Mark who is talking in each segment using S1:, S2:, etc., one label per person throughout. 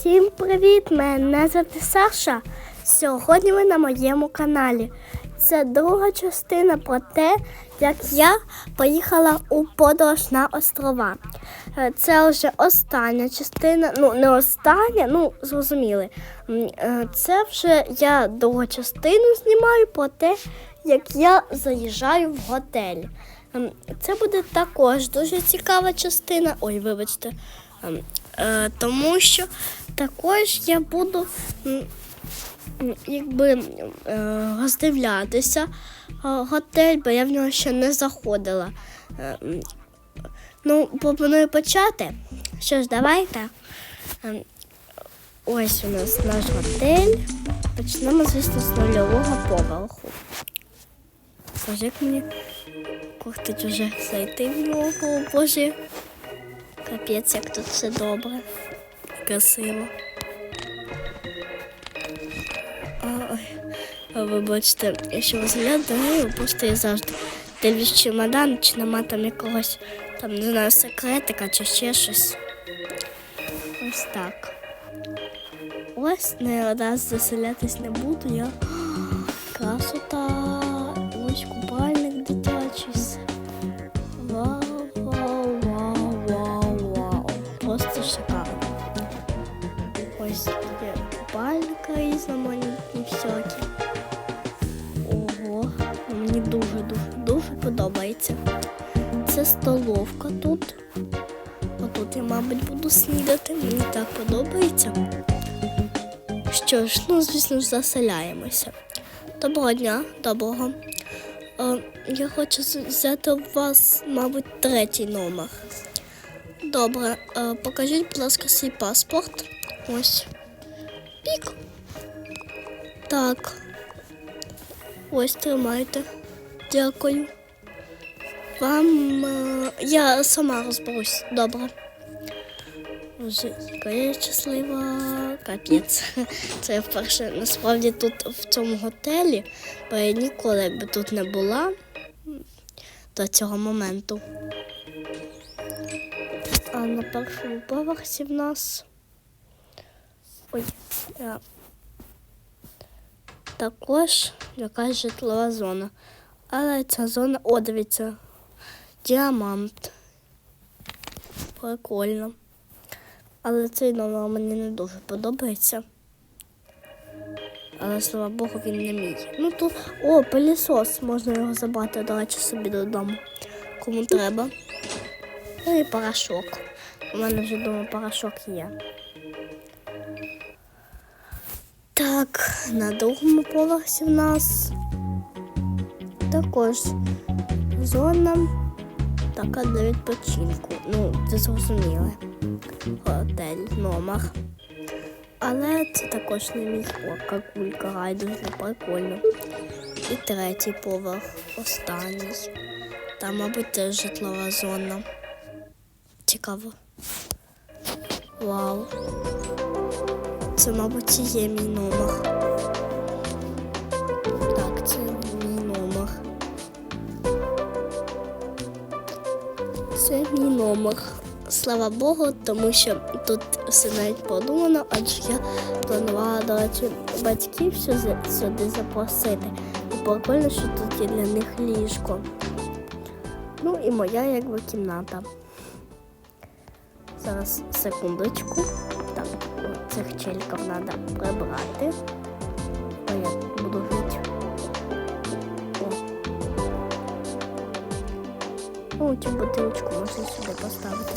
S1: Всім привіт! Мене звати Саша. Сьогодні ви на моєму каналі. Це друга частина про те, як я поїхала у подорож на острова. Е, Це вже остання частина, ну не остання, ну зрозуміли. Е, Це вже я другу частину знімаю про те, як я заїжджаю в готель. Це буде також дуже цікава частина. Ой, вибачте. Е, Тому що також я буду якби е, роздивлятися е, готель, бо я в нього ще не заходила. Е, Ну, пропоную почати. Що ж, давайте. Ось у нас наш готель. Почнемо, звісно, з нульового поверху. Боже, як мені кортить уже зайти в нього, боже. Капець, як тут все добре. Красиво. Ой, вибачте, якщо розглядаю, просто я завжди дивлюсь чемодан, чи нема там якогось, там, не знаю, секретика чи ще щось. Ось так. Ось не раз заселятись не буду, я. Красота. Мені дуже дуже дуже подобається. Це столовка тут. Отут я, мабуть, буду снідати. Мені так подобається. Що ж, ну, звісно ж, заселяємося. Доброго дня, доброго. Е, я хочу взяти у вас, мабуть, третій номер. Добре, е, покажіть, будь ласка, свій паспорт. Ось. Пік. Так. Ось тримайте. Дякую. Вам е, я сама розберусь. Добре. Яка я щаслива, капець. Це я вперше насправді тут в цьому готелі, бо я ніколи якби тут не була до цього моменту. А на першому поверсі в нас. Ой, я... також якась житлова зона. Але ця зона, о, дивіться, діамант. Прикольно. Але цей номер мені не дуже подобається. Але слава Богу, він не мій. Ну тут. О, пилісос. Можна його забрати, до речі, собі додому. Кому треба. Ну і порошок. У мене вже вдома порошок є. Так, на другому поверсі в нас також зона така для відпочинку. Ну, це зрозуміло готель номер. Але це також не мій О, какулька, райдужна, прикольно. І третій поверх, останній. Там, мабуть, теж житлова зона. Цікаво. Вау. Це, мабуть, і є мій номер. Номер. Слава Богу, тому що тут все навіть подумано, адже я планувала, до речі, батьків сюди запросити. І прикольно, що тут є для них ліжко. Ну і моя якби кімната. Зараз секундочку. Так, цих чельків треба прибрати. Ну, цю бутилочку можна сюди поставити.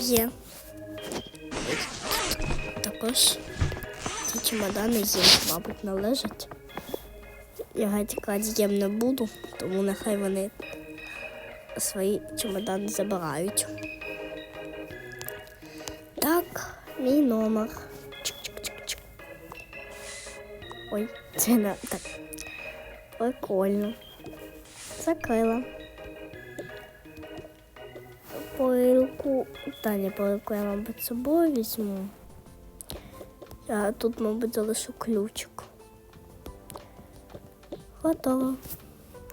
S1: Є. Також ці чемодани їм, мабуть, належать. Я геть їм не буду, тому нехай вони свої чемодани забирають. Так, мій номер. Чик-чик-чик-чик. Ой, це не так. Прикольно. Закрила. Пилку. Не пилку я, мабуть, з собою візьму. Я тут, мабуть, залишу ключик. Готово.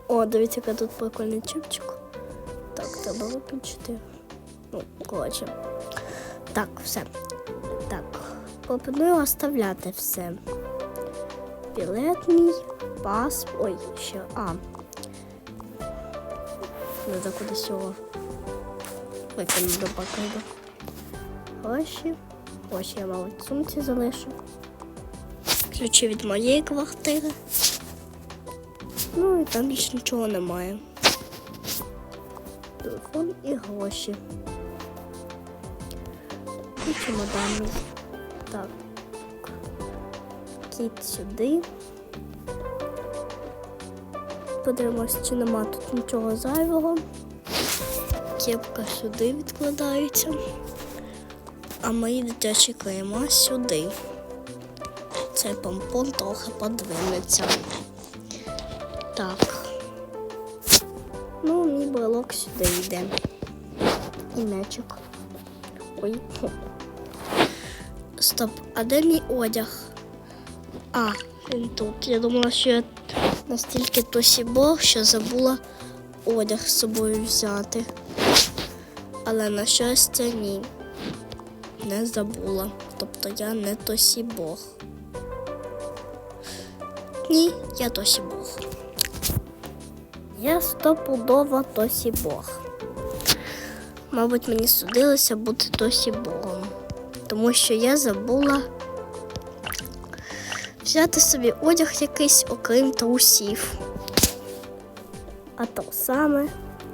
S1: О, дивіться, який тут прикольний чипчик. Так, треба виключити. Ну, коротше. Так, все. пропоную оставляти все. Білет мій, пас. Ой, ще. А. Надо кудись його викину до пакету. Гроші. Ось я, мабуть, сумці залишу. Ключі від моєї квартири. Ну і там більше нічого немає. Телефон і гроші. І чемодан. Так. Кіт сюди. Подивимось, чи нема тут нічого зайвого. Кепка сюди відкладається. А мої дитячі клейма сюди. Цей помпон трохи подвинеться. Так. Ну, мій брелок сюди йде. І м'ячик. Ой. Стоп, а де мій одяг? А, він тут. Я думала, що я настільки тосібог, що забула одяг з собою взяти. Але на щастя, ні. Не забула. Тобто я не тосібог. Ні, я тосібог. Я стопудово тосібог. Мабуть, мені судилося бути тосібогом. Тому що я забула взяти собі одяг якийсь, окрім трусів. А то саме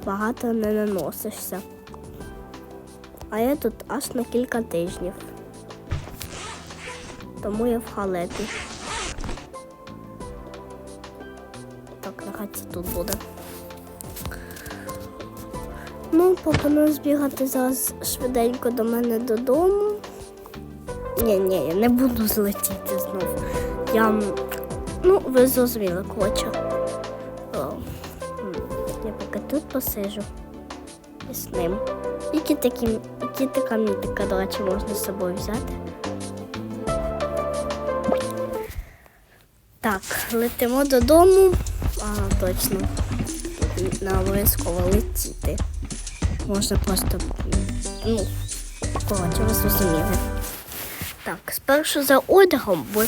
S1: багато не наносишся. А я тут аж на кілька тижнів. Тому я в халепі. Так, нехай це тут буде. Ну, пропоную збігати зараз швиденько до мене додому. Ні, ні, я не буду злетіти знов. Я. Ну, ви зрозуміли, коротше. Я поки тут посижу і з ним. Які такі, які така мітика, до речі, можна з собою взяти. Так, летимо додому. А, точно. На обов'язково летіти. Можна просто. Ну, коротше, ви зрозуміли. Так, спершу за одягом, бо,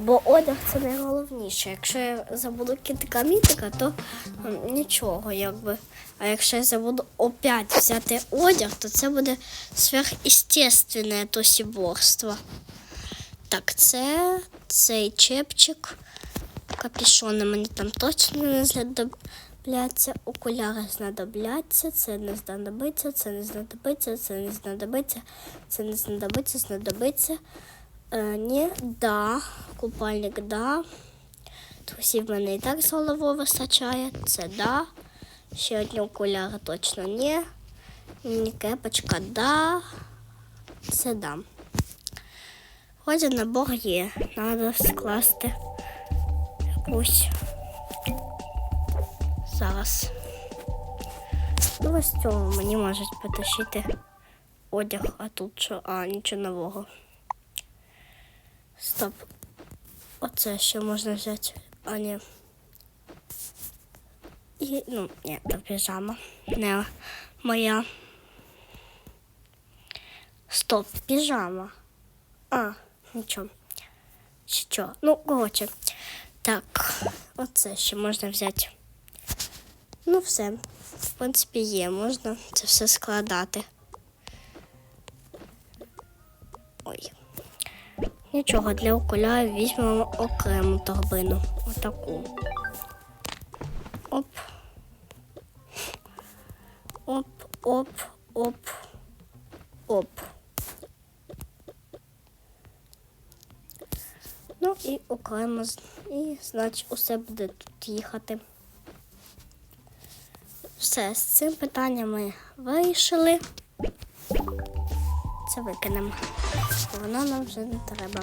S1: бо одяг це найголовніше. Якщо я забуду кітика мітика, то нічого, якби. А якщо я забуду опять взяти одяг, то це буде сверхъестественне тосіборство. Так, це цей чепчик. Капішони мені там точно не знадобляться. Окуляри знадобляться, це не знадобиться, це не знадобиться, це не знадобиться, це не знадобиться, знадобиться. Е, ні, да, купальник, да. Трусів мене і так з головою вистачає, це да. Ще одні окуляри точно ні. Кепочка, да. Це да. Ході набор є. Треба скласти якусь. Зараз. Ну, ось цього мені можуть потащити одяг, а тут що? А, нічого нового. Стоп. Оце що можна взяти. А, ні. І, ну, ні, це піжама. Не моя. Стоп, піжама. А, нічого. Що? Ну, коротше. Так, оце ще можна взяти. Ну, все. В принципі, є, можна це все складати. Нічого, для окулярів візьмемо окрему торбину. Отаку. Оп. Оп, оп, оп, оп. Ну і окремо, і значить усе буде тут їхати. Все, з цим питанням ми вирішили. Це викинемо. Воно нам вже не треба.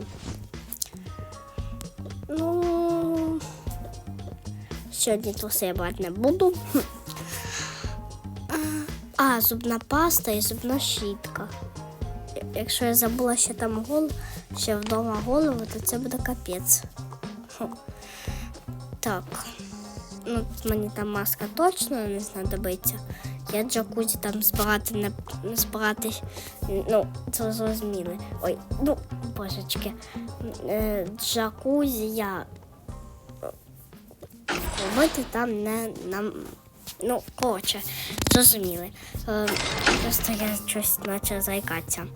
S1: Ну, сьогодні труси я брати не буду. А, зубна паста і зубна щітка. Якщо я забула ще там гол, ще вдома голову, то це буде капець. Так. Ну, мені там маска точно не знадобиться. Я джакузі там збирати не збирати. Ну, це зрозуміли. Ой, ну божечки. Е, Джакузі я е, робити там не нам. Ну, коротше, зрозуміли. Е, просто я щось почала заїкатися.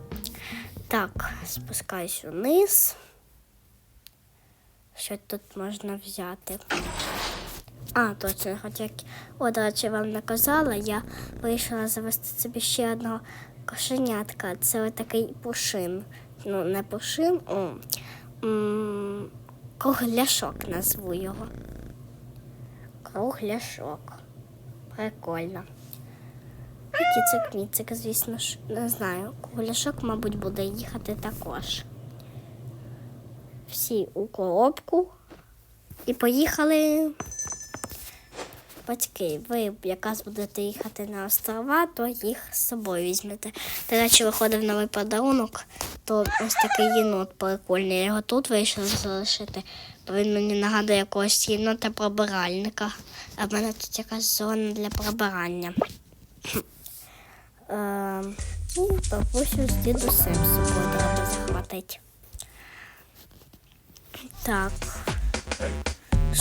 S1: Так, спускаюсь вниз. Що тут можна взяти? А, точно, хоч як о, до вам не казала, я вирішила завести собі ще одного кошенятка. Це отакий пушин. Ну, не пушин, о, кругляшок назву його. Кругляшок. Прикольно. Кіцик міцик, звісно ж, не знаю. Кругляшок, мабуть, буде їхати також. Всі у коробку. І поїхали. Батьки, ви якраз будете їхати на острова, то їх з собою візьмете. До речі, виходив новий подарунок, то ось такий єнот прикольний. Я його тут вирішила залишити, бо він мені нагадує якогось єнота прибиральника. А в мене тут якась зона для прибирання. Е, І бабусю з дідусем собою треба захватити. Так.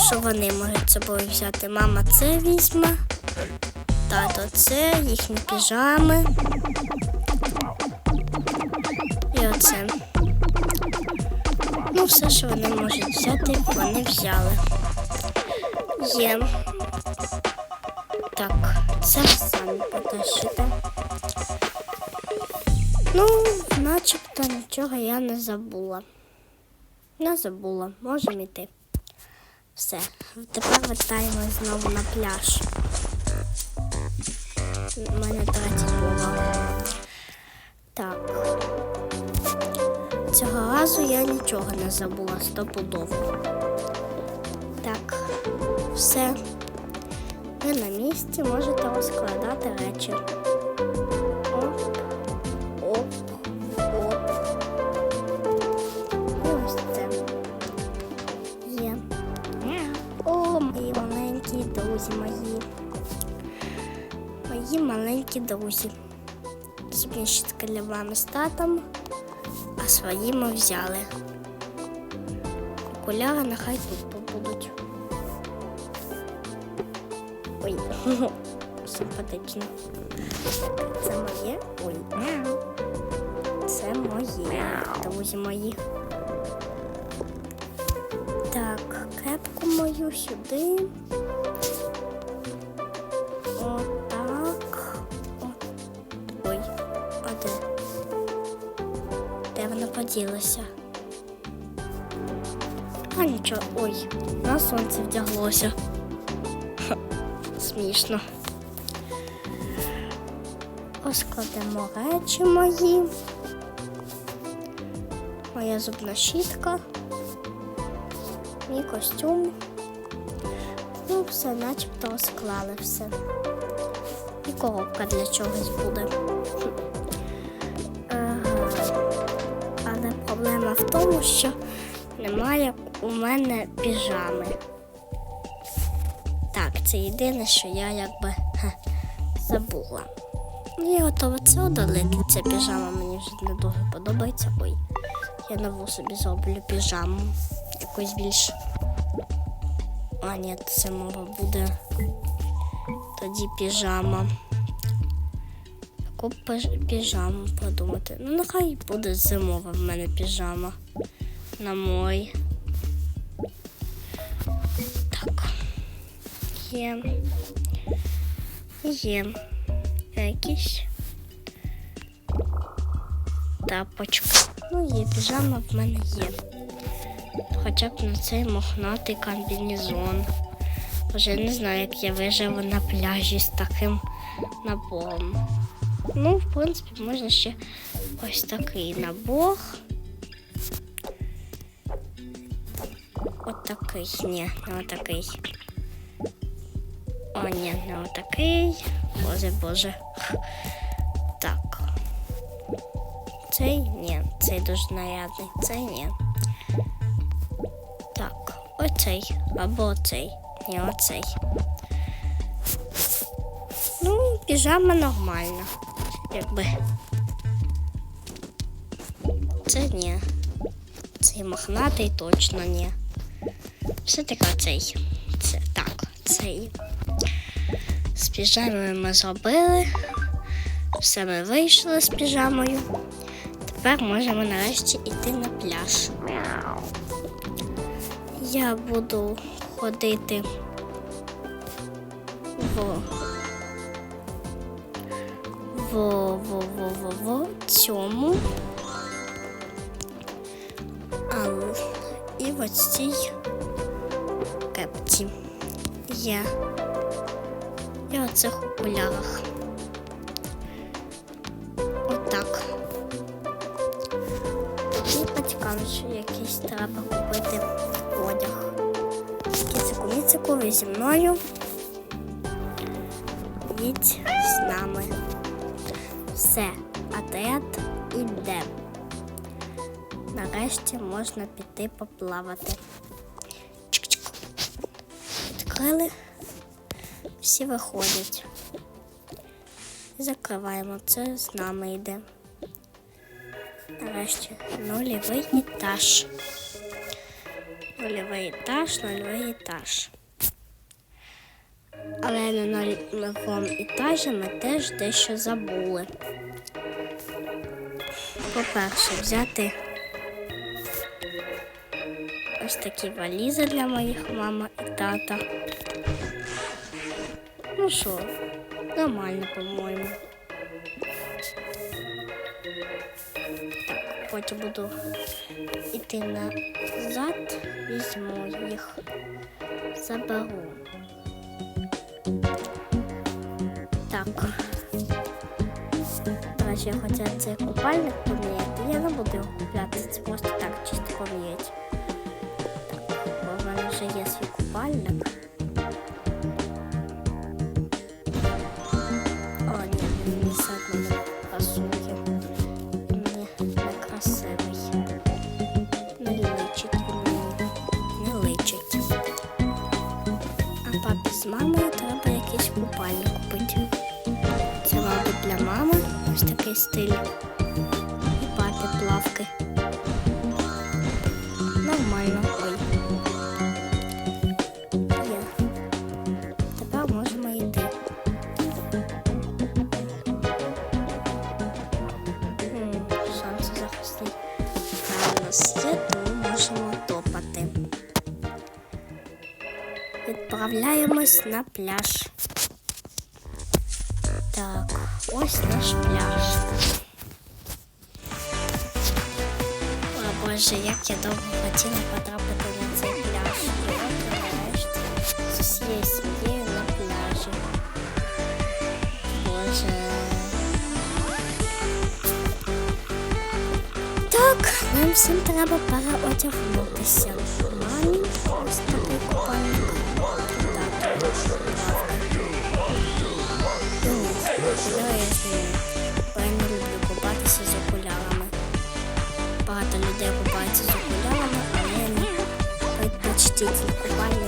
S1: Що вони можуть з собою взяти? Мама це візьме, тато це, їхні піжами. І оце. Ну, все, що вони можуть взяти, вони взяли. Є. Так, це ви самі потащите. Ну, начебто нічого я не забула. Не забула, можемо йти. Все, тепер вертаємось знову на пляж. У мене третій повал. Так. Цього разу я нічого не забула стопудово. Так, все. Ви на місці можете розкладати речі. Маленькі друзі. Зміщитка для вами з татом, а свої ми взяли. Окуляри нехай тут побудуть. Ой, симпатично. Це моє. Ой. Це моє, друзі мої. Так, кепку мою сюди. Поділася? А нічого, ой, на сонце вдяглося. Ха, Смішно. Розкладемо речі мої. Моя зубна щітка мій костюм. Ну, все, начебто розклали все. І коробка для чогось буде. Проблема в тому, що немає у мене піжами. Так, це єдине, що я якби хе, забула. Я готова це удалити. Ця піжама мені вже не дуже подобається. Ой, я нову собі зроблю піжаму. Якусь більш. А, ні, це мова буде. Тоді піжама. Яку піжаму подумати? Ну, нехай буде зимова в мене піжама. На мой. Так. Є. Є. Якісь. Тапочка. Ну, є, піжама в мене є. Хоча б на цей мохнатий комбінезон. Вже не знаю, як я виживу на пляжі з таким набором. Ну, в принципі, можна ще ось такий набор. От такий. Ні, не отакий. О, ні, не отакий. Боже, боже. Так. Цей ні, цей дуже нарядний, цей ні. Так, оцей або оцей. Ні, оцей. Ну, піжама нормальна. Якби. Це ні. Цей мохнатий точно ні. Все таки цей. Це так, цей. З піжамою ми зробили. Все ми вийшли з піжамою. Тепер можемо нарешті йти на пляж. Я буду ходити в, і в ось цій кепці. Я. І оцих окулярах. Отак. І батькам ще якийсь треба купити одяг. Кіцику-міцику, ви зі мною. Нарешті можна піти поплавати. Відкрили. Всі виходять. Закриваємо це, з нами йде. Нарешті нульовий етаж. Нульовий етаж, нульовий етаж. Але на нульовому етажі ми теж дещо забули. По-перше, взяти ось такі валізи для моїх мама і тата. Ну що, нормально, по-моєму. Так, потім буду йти назад, візьму їх, заберу. Так. До я хотіла цей купальник поміяти. Я не буду його купляти, це просто так чисто поміяти. Вже є свій купальник. О, ні, він не не красивий. Не личить. Не личить. А папі з мамою треба якийсь купальник купити. Це, мабуть, для мами ось такий стиль. на пляж. Так, ось наш пляж. О Боже, як я довго хотіла потрапити на цей пляж. І от нарешті з усією сім'єю на пляжі. Боже. Так, нам всім треба переодягнутися. Багато людей купаються з окулярами, але я не предпочтитель купання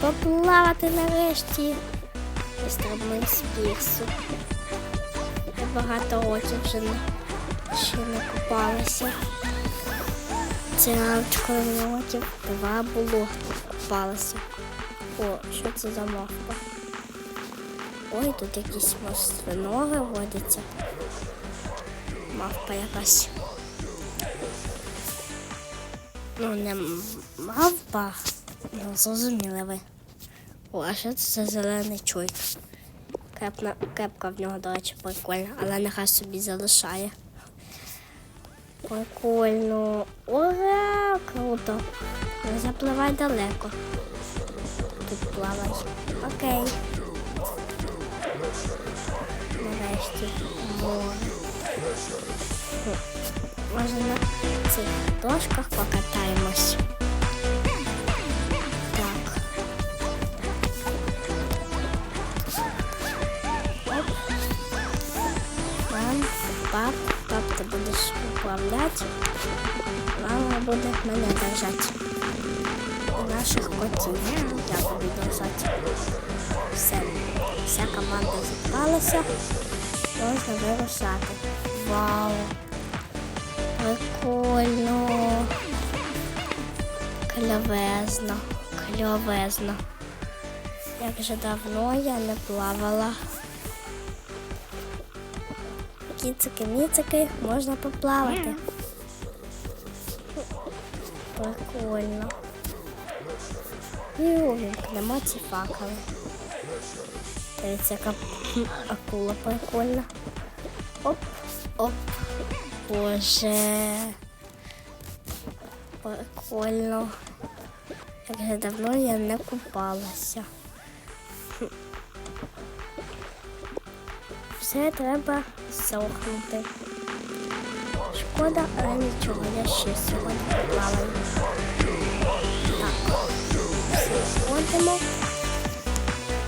S1: поплавати нарешті. Ми стрибнемо з пірсу. Багато років вже не, ще не купалася. Це коли років два було купалася. О, що це за мавпа? Ой, тут якісь свиноги водяться. Мавпа якась. Ну, не мавпа, ну зрозуміли ви. О, а що це зелений чуйк? Кепна, кепка в нього, до речі, прикольна, але нехай собі залишає. Прикольно. Ура! Круто. Не запливай далеко. Тут плавай. Окей. Нарешті море. Може на цих дошках покатаємось. Будеш управляти. Мама буде мене держати. Наших котів. Я буду держати. Все. Вся команда зібралася. Можна вирушати. Вау! Прикольно. Кльовезно. Кльовезно. Як же давно я не плавала. Кіцики-міцики можна поплавати. Прикольно. І увімкнемо ці факели. Дивіться, яка акула прикольна. Оп, оп. Боже. Прикольно. Як же давно я не купалася. Все треба сохнути. Шкода, але нічого, я ще сьогодні поплаваю. Так, все ходимо.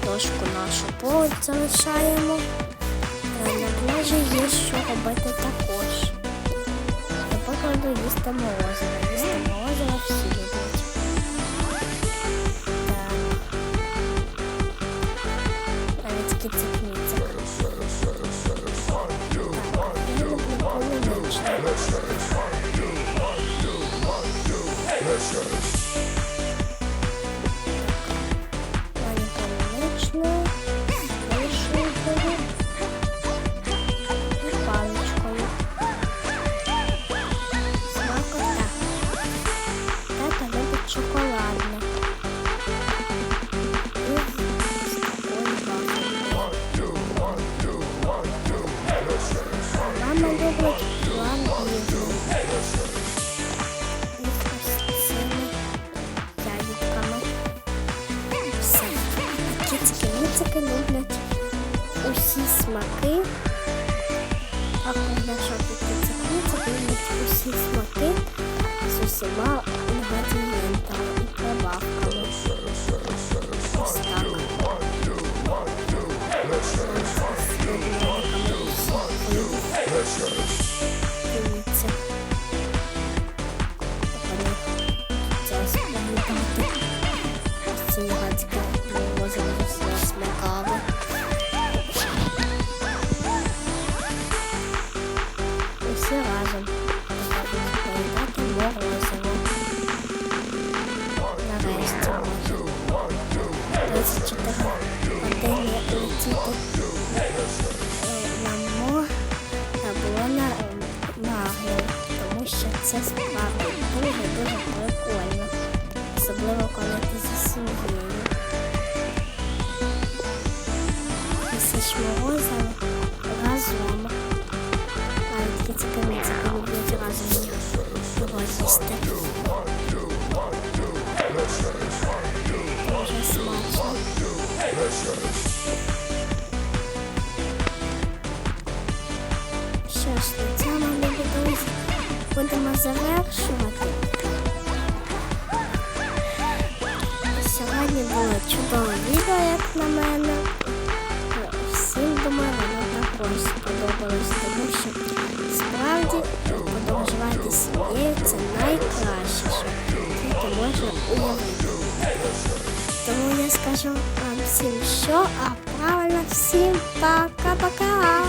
S1: Дошку нашу поряд залишаємо. На є що робити також. Наприклад, їсти морозиво. Їсти морозиво всі люблять. Усі смаки з усіма інгредієнтами і прибавками. Ось так. З виробниками це справді дуже-дуже прикольно. Особливо коли ти зі сім'єю. Їсиш морозиво разом. Навіть кіцики-міцики люблять разом його їсти. Дуже. будемо завершувати. Сьогодні було чудове відео, як на мене. Всім думаю, воно також сподобалось, тому що справді подорожувати з сім'єю це найкраще, що тільки можна уявити. Тому я скажу вам всім що, а правильно всім пока-пока.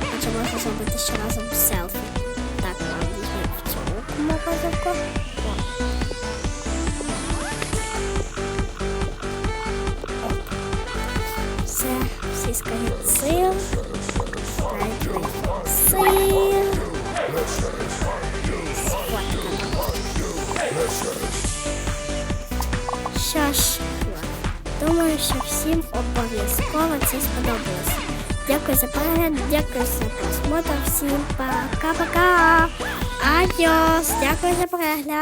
S1: Хоча можна зробити ще разом селфі. Морозивку. О. Все, всі скажуть сил. Сил. Що ж, думаю, що всім обов'язково це сподобалось. Дякую за перегляд, дякую за просмотр. Всім пока-пока. Адіос! Дякую за перегляд!